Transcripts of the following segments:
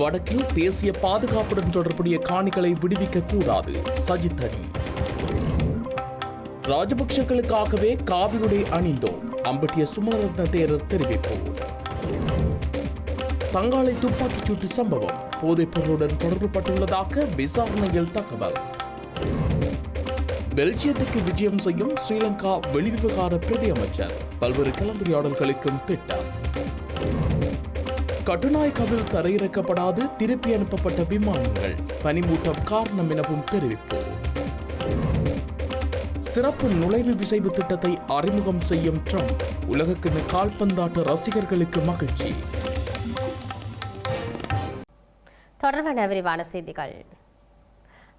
வடக்கில் தேசிய பாதுகாப்புடன் தொடர்புடைய காணிகளை விடுவிக்க கூடாது. சஜித் அணி காவிருடை அணிந்தோம். அம்பட்டிய சுமரத்ன தேரர் தெரிவிப்பு. தங்காலை துப்பாக்கிச் சூட்டு சம்பவம். போதைப்பொருளுடன் தொடர்புபட்டுள்ளதாக விசாரணையில் தகவல். பெல்ஜியத்துக்கு விஜயம் செய்யும் ஸ்ரீலங்கா வெளிவிவகார பிரதி அமைச்சர் பல்வேறு கலந்துரையாடல்களுக்கும் திட்டம். கட்டுநாயக்காவில் தரையிறக்கப்படாது. திருப்பி அனுப்பப்பட்ட விமானங்கள் பனிமூட்டம் காரணம் எனவும் தெரிவிப்பு. சிறப்பு நுழைவு விசைவு திட்டத்தை அறிமுகம் செய்யும் ட்ரம்ப் உலகக்கிண கால்பந்தாட்ட ரசிகர்களுக்கு மகிழ்ச்சி. தொடர்பான விரிவான செய்திகள்.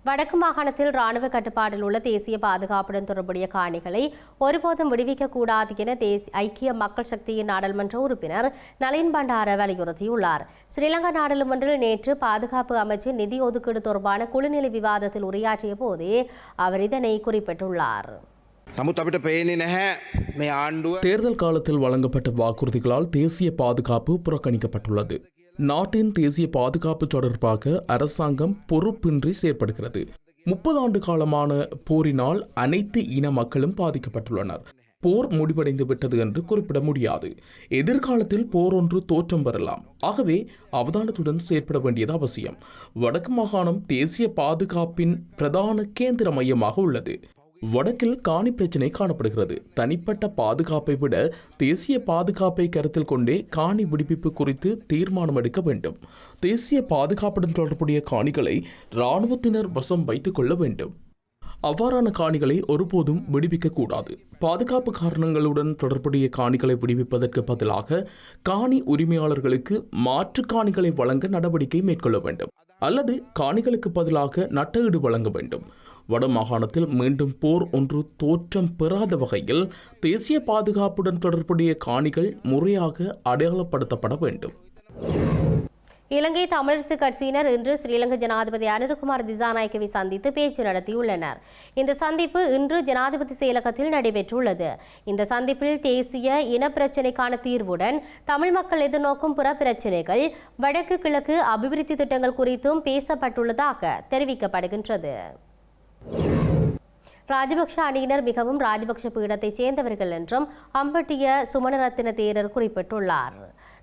வடக்கு மாகாணத்தில் ராணுவ கட்டுப்பாட்டில் உள்ள தேசிய பாதுகாப்புடன் தொடர்புடைய காணிகளை ஒருபோதும் விடுவிக்க கூடாது என தேசிய ஐக்கிய மக்கள் சக்தியின் நாடாளுமன்ற உறுப்பினர் நளின் பண்டார வலியுறுத்தியுள்ளார் ஸ்ரீலங்கா நாடாளுமன்றில் நேற்று பாதுகாப்பு அமைச்சர் நிதி ஒதுக்கீடு தொடர்பான குழுநிலை விவாதத்தில் உரையாற்றிய போதே அவர் இதனை குறிப்பிட்டுள்ளார் නමුත් අපිට පේන්නේ නැහැ මේ ආණ්ඩුව தேர்தல் காலத்தில் வழங்கப்பட்ட வாக்குறுதிகளால் தேசிய பாதுகாப்பு புறக்கணிக்கப்பட்டுள்ளது நாட்டின் தேசிய பாதுகாப்பு தொடர்பாக அரசாங்கம் பொறுப்பின்றி செயற்படுகிறது. முப்பது ஆண்டு காலமான போரினால் அனைத்து இன மக்களும் பாதிக்கப்பட்டுள்ளனர். போர் முடிவடைந்து விட்டது என்று குறிப்பிட முடியாது. எதிர்காலத்தில் போர் ஒன்று தோற்றம் பெறலாம். ஆகவே அவதானத்துடன் செயற்பட வேண்டியது அவசியம். வடக்கு மாகாணம் தேசிய பாதுகாப்பின் பிரதான கேந்திர மையமாக உள்ளது. வடக்கில் காணி பிரச்சினை காணப்படுகிறது. தனிப்பட்ட பாதுகாப்பை விட தேசிய பாதுகாப்பை கருத்தில் கொண்டே காணி விடுவிப்பு குறித்து தீர்மானம் எடுக்க வேண்டும். தேசிய பாதுகாப்புடன் தொடர்புடைய காணிகளை இராணுவத்தினர் வசம் வைத்துக் கொள்ள வேண்டும். அவ்வாறான காணிகளை ஒருபோதும் விடுவிக்கக்கூடாது பாதுகாப்பு காரணங்களுடன் தொடர்புடைய காணிகளை விடுவிப்பதற்கு பதிலாக காணி உரிமையாளர்களுக்கு மாற்று காணிகளை வழங்க நடவடிக்கை மேற்கொள்ள வேண்டும். அல்லது காணிகளுக்கு பதிலாக நட்டஈடு வழங்க வேண்டும். வடமாகாணத்தில் மீண்டும் போர் ஒன்று தோற்றம் பெறாத வகையில் தேசிய பாதுகாப்புடன் தொடர்புடைய காணிகள் முறையாக அடையாளப்படுத்தப்பட வேண்டும். இலங்கை தமிழரசு கட்சியினர் இன்று ஸ்ரீலங்கா ஜனாதிபதி அனுருகுமார் திசாநாயக்கவை சந்தித்து பேச்சு நடத்தியுள்ளனர். இந்த சந்திப்பு இன்று ஜனாதிபதி செயலகத்தில் நடைபெற்றுள்ளது. இந்த சந்திப்பில் தேசிய இனப்பிரச்சினைக்கான தீர்வுடன் தமிழ் மக்கள் எதிர்நோக்கும் புற பிரச்சினைகள் வடக்கு கிழக்கு அபிவிருத்தி திட்டங்கள் குறித்தும் பேசப்பட்டுள்ளதாக தெரிவிக்கப்படுகின்றது. ராஜபக்ஷ அணியினர் மிகவும் ராஜபக்ஷ பீடத்தைச் சேர்ந்தவர்கள் என்றும் அம்பட்டிய சுமணரத்தின தேரர் குறிப்பிட்டுள்ளார்.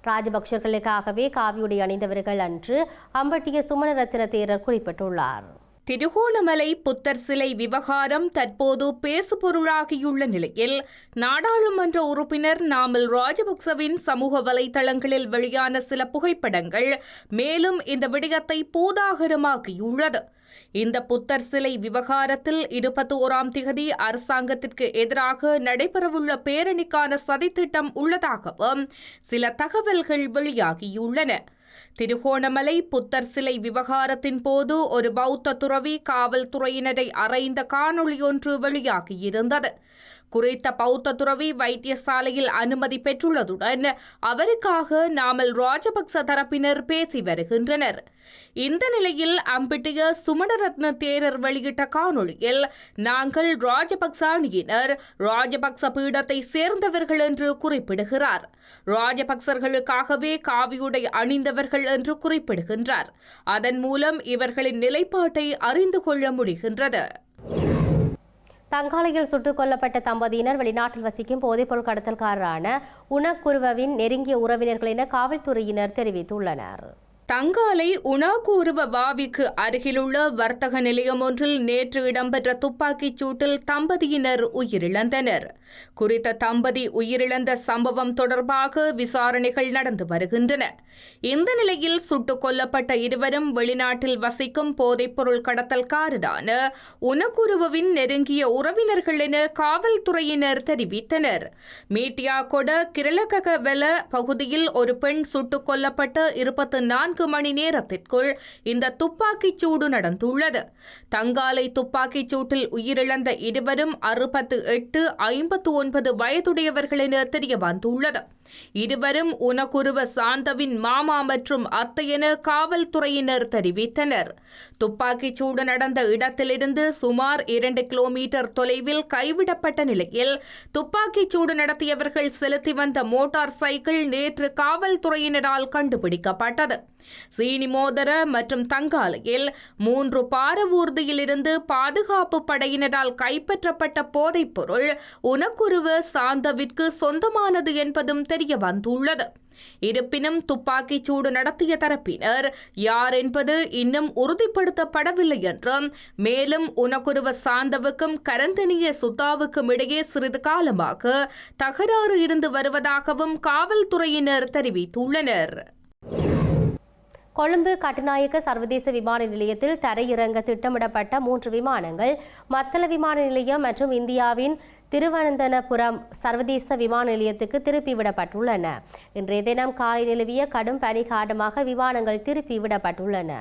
ராஜபக்ஷர்களுக்காகவே காவியுடை அணிந்தவர்கள் அன்று அம்பட்டிய சுமணரத்தின தேரர் குறிப்பிட்டுள்ளார். திருகோணமலை புத்தர் சிலை விவகாரம் தற்போது பேசுபொருளாகியுள்ள நிலையில் நாடாளுமன்ற உறுப்பினர் நாமல் ராஜபக்சவின் சமூக வலைதளங்களில் வெளியான சில புகைப்படங்கள் மேலும் இந்த விடயத்தை பூதாகரமாக்கியுள்ளது. இந்த புத்தர் சிலை விவகாரத்தில் இருபத்தி ஓராம் திகதி அரசாங்கத்திற்கு எதிராக நடைபெறவுள்ள பேரணிக்கான சதித்திட்டம் உள்ளதாகவும் சில தகவல்கள் வெளியாகியுள்ளன. திருகோணமலை புத்தர் சிலை விவகாரத்தின் போது ஒரு பௌத்த துறவி காவல்துறையினரை அறைந்த காணொளியொன்று வெளியாகியிருந்தது. குறித்த பௌத்த துறவி வைத்தியசாலையில் அனுமதி பெற்றுள்ளதுடன் அவருக்காக நாமல் ராஜபக்ச தரப்பினர் பேசி வருகின்றனர். இந்த நிலையில் அம்பிட்டிய சுமணரத்ன தேரர் வெளியிட்ட காணொளியில் நாங்கள் ராஜபக்ச அணியினர் ராஜபக்ச பீடத்தை சேர்ந்தவர்கள் என்று குறிப்பிடுகிறார். ராஜபக்சர்களுக்காகவே காவியுடை அணிந்தவர்கள் என்று குறிப்பிடுகின்றார். அதன் மூலம் இவர்களின் நிலைப்பாட்டை அறிந்து கொள்ள முடிகின்றது. தங்காலையில் சுட்டுக் கொல்லப்பட்ட தம்பதியினர் வெளிநாட்டில் வசிக்கும் போதைப்பொருள் கடத்தல்காரரான உணக்குருவவின் நெருங்கிய உறவினர்கள் என காவல்துறையினர் தெரிவித்துள்ளனர். தங்காலை உணாகூருவ வாவிக்கு அருகிலுள்ள வர்த்தக நிலையம் ஒன்றில் நேற்று இடம்பெற்ற துப்பாக்கிச் சூட்டில் தம்பதியினர் உயிரிழந்தனர். குறித்த தம்பதி உயிரிழந்த சம்பவம் தொடர்பாக விசாரணைகள் நடந்து வருகின்றன. இந்த நிலையில் சுட்டுக் கொல்லப்பட்ட இருவரும் வெளிநாட்டில் வசிக்கும் போதைப்பொருள் கடத்தல்காரரான உனகுருவின் நெருங்கிய உறவினர்கள் என காவல்துறையினர் தெரிவித்தனர். மீட்டியா கொட கிரலகவெல பகுதியில் ஒரு பெண் சுட்டுக் கொல்லப்பட்ட இருபத்தி நான்கு நான்கு மணி நேரத்திற்குள் இந்த துப்பாக்கிச் சூடு நடந்துள்ளது. தங்காலை துப்பாக்கிச் சூட்டில் உயிரிழந்த இருவரும் அறுபத்து எட்டு ஐம்பத்து ஒன்பது வயதுடையவர்கள் என தெரிய வந்துள்ளது இருவரும் உனக்குருவ சாந்தவின் மாமா மற்றும் அத்தையென காவல்துறையினர் தெரிவித்தனர். துப்பாக்கிச் சூடு நடந்த இடத்திலிருந்து சுமார் இரண்டு கிலோமீட்டர் தொலைவில் கைவிடப்பட்ட நிலையில் துப்பாக்கிச் சூடு நடத்தியவர்கள் செலுத்தி வந்த மோட்டார் சைக்கிள் நேற்று காவல்துறையினரால் கண்டுபிடிக்கப்பட்டது. சீனிமோதர மற்றும் தங்காலையில் மூன்று பாரவூர்தியிலிருந்து பாதுகாப்பு படையினரால் கைப்பற்றப்பட்ட போதைப்பொருள் உனக்குருவ சாந்தவிற்கு சொந்தமானது என்பதும் தெரிய வந்துள்ளது. இருப்பினும் துப்பாக்கிச் சூடு நடத்திய தரப்பினர் யார் என்பது இன்னும் உறுதிப்படுத்தப்படவில்லை என்றும் மேலும் உனக்குருவ சாந்தவுக்கும் கரந்தனிய சுத்தாவுக்கும் இடையே சிறிது காலமாக தகராறு இருந்து வருவதாகவும் காவல்துறையினர் தெரிவித்துள்ளனர். கொழும்பு கட்டுநாயக்க சர்வதேச விமான நிலையத்தில் தரையிறங்க திட்டமிடப்பட்ட மூன்று விமானங்கள் மத்தள விமான நிலையம் மற்றும் இந்தியாவின் திருவனந்தனபுரம் சர்வதேச விமான நிலையத்துக்கு திருப்பி விடப்பட்டுள்ளன. இன்றைய தினம் காலை நிலவிய கடும் பனி காரணமாக விமானங்கள் திருப்பிவிடப்பட்டுள்ளன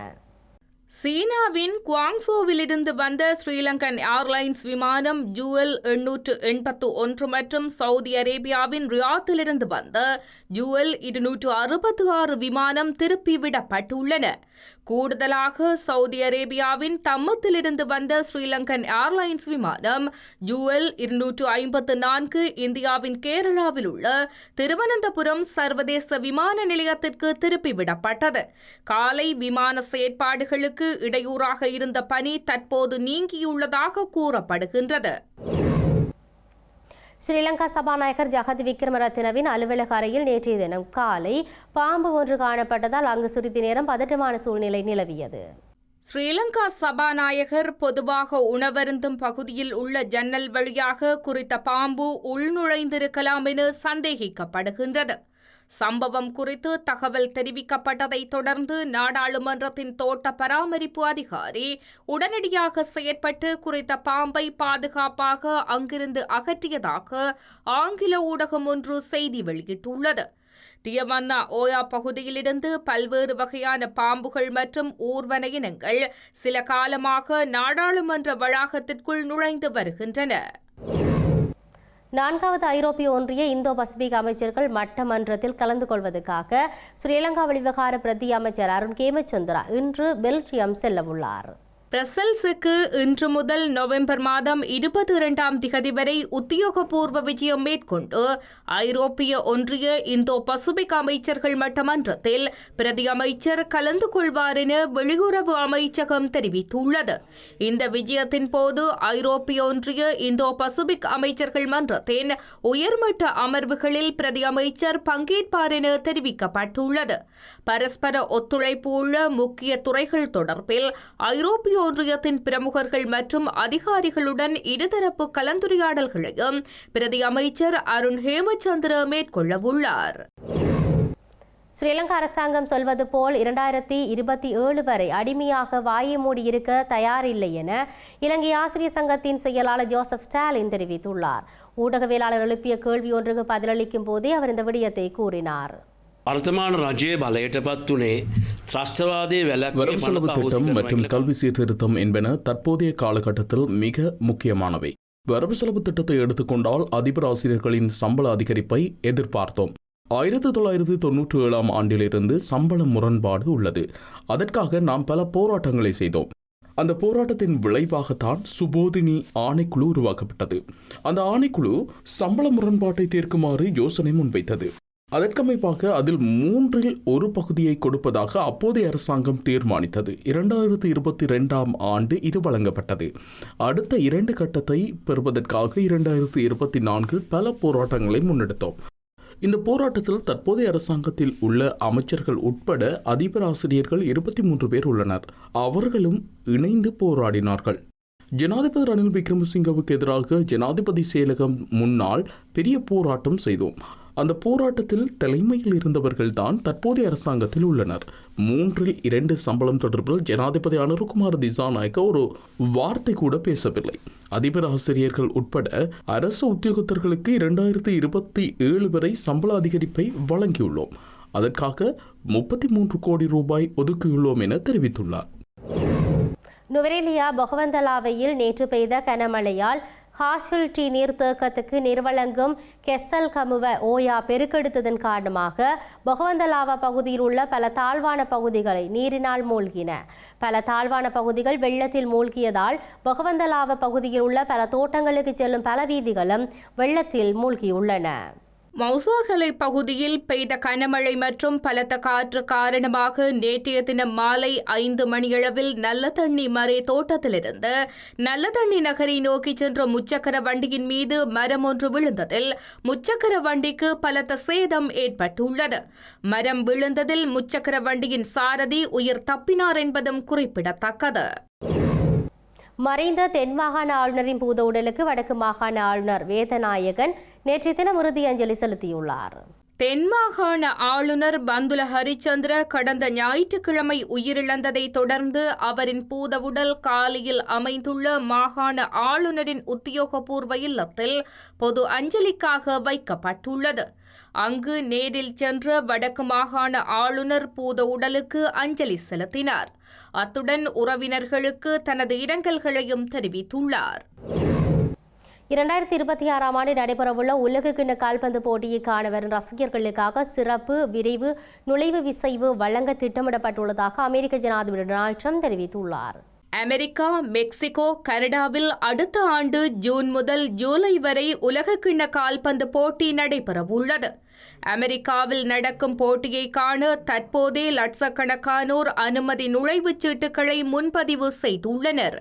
சீனாவின் குவாங்சோவிலிருந்து வந்த ஸ்ரீலங்கன் ஏர்லைன்ஸ் விமானம் ஜூஎல் எண்ணூற்று எண்பத்து ஒன்று மற்றும் சவுதி அரேபியாவின் ரியாத்திலிருந்து வந்த ஜூஎல் இருநூற்று அறுபத்து ஆறு விமானம் திருப்பிவிடப்பட்டுள்ளன கூடுதலாக சவுதி அரேபியாவின் தம்மத்திலிருந்து வந்த ஸ்ரீலங்கன் ஏர்லைன்ஸ் விமானம் ஜூஎல் இருநூற்று ஐம்பத்து நான்கு இந்தியாவின் கேரளாவில் உள்ள திருவனந்தபுரம் சர்வதேச விமான நிலையத்திற்கு திருப்பிவிடப்பட்டது. காலை விமான செயற்பாடுகளுக்கு இடையூறாக இருந்த பணி தற்போது நீங்கியுள்ளதாக கூறப்படுகின்றது. ஸ்ரீலங்கா சபாநாயகர் ஜகத் விக்ரமரத்னவின் அலுவலக அறையில் நேற்றைய தினம் காலை பாம்பு ஒன்று காணப்பட்டதால் அங்கு சுருதி நேரம் பதற்றமான சூழ்நிலை நிலவியது. ஸ்ரீலங்கா சபாநாயகர் பொதுவாக உணவருந்தும் பகுதியில் உள்ள ஜன்னல் வழியாக குறித்த பாம்பு உள்நுழைந்திருக்கலாம் என சந்தேகிக்கப்படுகின்றது. சம்பவம் குறித்து தகவல் தெரிவிக்கப்பட்டதை தொடர்ந்து நாடாளுமன்றத்தின் தோட்ட பராமரிப்பு அதிகாரி உடனடியாக செயற்பட்டு குறித்த பாம்பை பாதுகாப்பாக அங்கிருந்து அகற்றியதாக ஆங்கில ஊடகம் ஒன்று செய்தி வெளியிட்டுள்ளது. தியமன்னா ஓயா பகுதியிலிருந்து பல்வேறு வகையான பாம்புகள் மற்றும் ஊர்வன இனங்கள் சில காலமாக நாடாளுமன்ற வளாகத்திற்குள் நுழைந்து வருகின்றன. நான்காவது ஐரோப்பிய ஒன்றிய இந்தோ பசிபிக் அமைச்சர்கள் மட்டமன்றத்தில் கலந்து கொள்வதற்காக ஸ்ரீலங்கா வெளிவிவகார பிரதி அமைச்சர் அருண் கேமச்சந்திரா இன்று பெல்ஜியம் செல்லவுள்ளார். பிரசல்ஸுக்கு இன்று முதல் நவம்பர் மாதம் இருபத்தி இரண்டாம் திகதி வரை உத்தியோகபூர்வ விஜயம் மேற்கொண்டு ஐரோப்பிய ஒன்றிய இந்தோ பசுபிக் அமைச்சர்கள் மட்டமன்றத்தில் பிரதி அமைச்சர் கலந்து கொள்வார் என வெளியுறவு அமைச்சகம் தெரிவித்துள்ளது. இந்த விஜயத்தின் போது ஐரோப்பிய ஒன்றிய இந்தோ பசுபிக் அமைச்சர்கள் மன்றத்தின் உயர்மட்ட அமர்வுகளில் பிரதி அமைச்சர் பங்கேற்பார் என தெரிவிக்கப்பட்டுள்ளது. பரஸ்பர ஒத்துழைப்பு உள்ள முக்கிய துறைகள் தொடர்பில் ஐரோப்பிய ஒன்றியத்தின் பிரமுகர்கள் மற்றும் அதிகாரிகளுடன் இருதரப்பு கலந்துரையாடல்களையும் பிரதி அமைச்சர் அருண் ஹேமச்சந்திர மேற்கொள்ளவுள்ளார். ஸ்ரீலங்கா அரசாங்கம் சொல்வது போல் இரண்டாயிரத்தி இருபத்தி ஏழு வரை அடிமையாக வாயை மூடி இருக்க தயாரில்லை என இலங்கை ஆசிரியர் சங்கத்தின் செயலாளர் ஜோசப் ஸ்டாலின் தெரிவித்துள்ளார். ஊடகவியலாளர் எழுப்பிய கேள்வி ஒன்றுக்கு பதிலளிக்கும் போதே அவர் இந்த விடயத்தை கூறினார். வர்த்தமான ராஜ்ய பலயட்டபத் துணே திராஷ்டவாதே வரம் செலவு திட்டம் மற்றும் கல்வி சீர்திருத்தம் என்பன தற்போதைய காலகட்டத்தில் மிக முக்கியமானவை வரவு செலவு திட்டத்தை எடுத்துக்கொண்டால் அதிபர் ஆசிரியர்களின் சம்பள அதிகரிப்பை எதிர்பார்த்தோம் ஆயிரத்தி தொள்ளாயிரத்தி தொன்னூற்றி ஏழாம் ஆண்டிலிருந்து சம்பள முரண்பாடு உள்ளது. அதற்காக நாம் பல போராட்டங்களை செய்தோம். அந்த போராட்டத்தின் விளைவாகத்தான் சுபோதினி ஆணைக்குழு உருவாக்கப்பட்டது. அந்த ஆணைக்குழு சம்பள முரண்பாட்டை தீர்க்குமாறு யோசனை முன்வைத்தது. அதற்கமைப்பாக அதில் மூன்றில் ஒரு பகுதியை கொடுப்பதாக அப்போதைய அரசாங்கம் தீர்மானித்தது. இரண்டாயிரத்தி இருபத்தி ரெண்டாம் ஆண்டு இது வழங்கப்பட்டது. அடுத்த இரண்டு கட்டத்தை பெறுவதற்காக இரண்டாயிரத்தி இருபத்தி நான்கில் பல போராட்டங்களை முன்னெடுத்தோம். இந்த போராட்டத்தில் தற்போதைய அரசாங்கத்தில் உள்ள அமைச்சர்கள் உட்பட அதிபர் ஆசிரியர்கள் இருபத்தி மூன்று பேர் உள்ளனர். அவர்களும் இணைந்து போராடினார்கள். ஜனாதிபதி ரணில் விக்ரமசிங்கவுக்கு எதிராக ஜனாதிபதி செயலகம் முன்னால் பெரிய போராட்டம் செய்தோம். அந்த போராட்டத்தில் தலைமையில் இருந்தவர்கள்தான் தற்போதைய அரசாங்கத்தில் உள்ளனர். மூன்றில் இரண்டு சம்பளம் தொடர்பில் ஜனாதிபதி அனுருகுமார் திசாநாயக்க ஒரு வார்த்தை கூட பேசவில்லை. அதிபர் ஆசிரியர்கள் உட்பட அரசு உத்தியோகத்தர்களுக்கு இரண்டாயிரத்தி இருபத்தி ஏழு வரை சம்பள அதிகரிப்பை வழங்கியுள்ளோம். அதற்காக முப்பத்தி மூன்று கோடி ரூபாய் ஒதுக்கியுள்ளோம் என தெரிவித்துள்ளார். நுவரெலியா பொகவந்தலாவையில் நேற்று பெய்த கனமழையால் ஹாஷில் டி நீர்த்தேக்கத்துக்கு நிர்வழங்கும் கெஸ்ஸல் கமுவ ஓயா பெருக்கெடுத்ததன் காரணமாக பகவந்தலாவா பகுதியில் உள்ள பல தாழ்வான பகுதிகளை நீரினால் மூழ்கின. பல தாழ்வான பகுதிகள் வெள்ளத்தில் மூழ்கியதால் பொகவந்தலாவா பகுதியில் உள்ள பல தோட்டங்களுக்கு செல்லும் பல வீதிகளும் வெள்ளத்தில் மூழ்கியுள்ளன. மௌசாகலை பகுதியில் பெய்த கனமழை மற்றும் பலத்த காற்று காரணமாக நேற்றைய தினம் மாலை ஐந்து மணியளவில் நல்ல தண்ணி மறை தோட்டத்திலிருந்து நல்ல தண்ணி நகரை நோக்கி சென்ற முச்சக்கர வண்டியின் மீது மரம் ஒன்று விழுந்ததில் முச்சக்கர வண்டிக்கு பலத்த சேதம் ஏற்பட்டுள்ளது. மரம் விழுந்ததில் முச்சக்கர வண்டியின் சாரதி உயிர் தப்பினார் என்பதும் குறிப்பிடத்தக்கது. மறைந்த தென் மாகாண ஆளுநரின் பூத உடலுக்கு வடக்கு மாகாண ஆளுநர் வேதநாயகன் நேற்றைய தினம் இறுதி அஞ்சலி செலுத்தியுள்ளார். தென் மாகாண ஆளுநர் பந்துல ஹரிச்சந்திர கடந்த ஞாயிற்றுக்கிழமை உயிரிழந்ததை தொடர்ந்து அவரின் பூதவுடல் காலியில் அமைந்துள்ள மாகாண ஆளுநரின் உத்தியோகபூர்வ இல்லத்தில் பொது அஞ்சலிக்காக வைக்கப்பட்டுள்ளது. அங்கு நேரில் சென்ற வடக்கு மாகாண ஆளுநர் பூத உடலுக்கு அஞ்சலி செலுத்தினார். அத்துடன் உறவினர்களுக்கு தனது இரங்கல்களையும் தெரிவித்துள்ளார். இரண்டாயிரத்தி இருபத்தி ஆறாம் ஆண்டு நடைபெறவுள்ள உலக கிண்ண கால்பந்து போட்டியை காண வரும் ரசிகர்களுக்காக சிறப்பு விரைவு நுழைவு விசைவு வழங்க திட்டமிடப்பட்டுள்ளதாக அமெரிக்க ஜனாதிபதி டொனால்ட் ட்ரம்ப் தெரிவித்துள்ளார். அமெரிக்கா மெக்சிகோ கனடாவில் அடுத்த ஆண்டு ஜூன் முதல் ஜூலை வரை உலக கிண்ண கால்பந்து போட்டி நடைபெறவுள்ளது. அமெரிக்காவில் நடக்கும் போட்டியை காண தற்போதே லட்சக்கணக்கானோர் அனுமதி நுழைவுச் சீட்டுகளை முன்பதிவு செய்துள்ளனர்.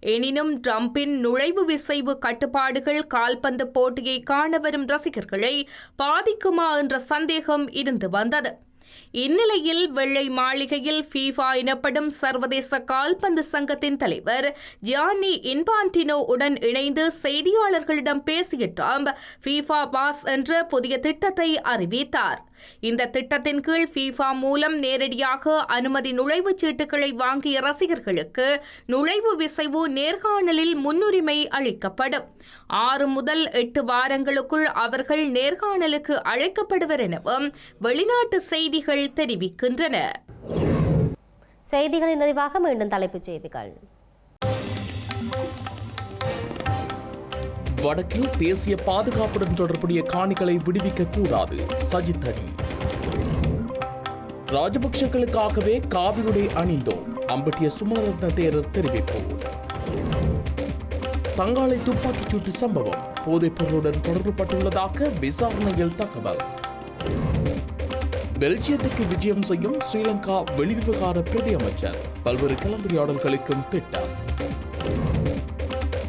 எனினும் ட்ரம்பின் நுழைவு விசைவு கட்டுப்பாடுகள் கால்பந்து போட்டியை காண வரும் ரசிகர்களை பாதிக்குமா என்ற சந்தேகம் இருந்து வந்தது. இந்நிலையில் வெள்ளை மாளிகையில் ஃபீஃபா எனப்படும் சர்வதேச கால்பந்து சங்கத்தின் தலைவர் ஜியானி இன்பான்டினோ உடன் இணைந்து செய்தியாளர்களிடம் பேசிய ட்ரம்ப் ஃபீஃபா பாஸ் என்ற புதிய திட்டத்தை அறிவித்தார். இந்த திட்டத்தின் கீழ் ஃபீஃபா மூலம் நேரடியாக அனுமதி நுழைவுச் சீட்டுகளை வாங்கிய ரசிகர்களுக்கு நுழைவு விசைவு நேர்காணலில் முன்னுரிமை அளிக்கப்படும். ஆறு முதல் எட்டு வாரங்களுக்குள் அவர்கள் நேர்காணலுக்கு அழைக்கப்படுவர் எனவும் வெளிநாட்டு செய்திகள் தெரிவிக்கின்றன. செய்திகளின் நிறைவாக மீண்டும் தலைப்புச் செய்திகள். வடக்கில் தேசிய பாதுகாப்புடன் தொடர்புடைய காணிகளை விடுவிக்க கூடாது. சஜித் அணி. ராஜபக்சக்களுக்காகவே காவிருடை அணிந்தோம். அம்பட்டிய சுமரத்ன தேரர் தெரிவிப்பு. தங்காலை துப்பாக்கிச் சூட்டு சம்பவம். போதைப் பொருளுடன் தொடர்புபட்டுள்ளதாக விசாரணையில் தகவல். பெல்ஜியத்துக்கு விஜயம் செய்யும் ஸ்ரீலங்கா வெளிவிவகார பிரதி அமைச்சர். பல்வேறு கலந்துரையாடல்களுக்கும் திட்டம்.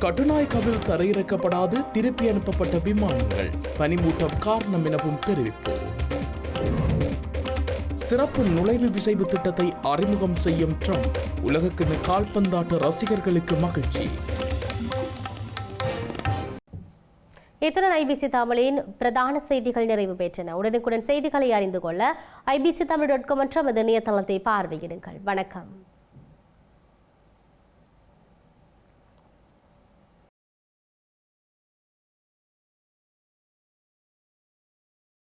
கட்டுநாயக்காவில் தரையிறக்கப்படாது திருப்பி அனுப்பப்பட்ட விமானங்கள். பனிமூட்டம் காரணம் எனவும் தெரிவிப்பு. சிறப்பு நுழைவு விசைவு திட்டத்தை அறிமுகம் செய்யும் ட்ரம்ப் உலகக்கிண கால்பந்தாட்ட ரசிகர்களுக்கு மகிழ்ச்சி. இத்துடன் ஐபிசி தமிழின் பிரதான செய்திகள் நிறைவு பெற்றன. உடனுக்குடன் செய்திகளை அறிந்து கொள்ள ஐபிசி தமிழ் டாட் காம் என்ற நமது இணையதளத்தை பார்வையிடுங்கள். வணக்கம்.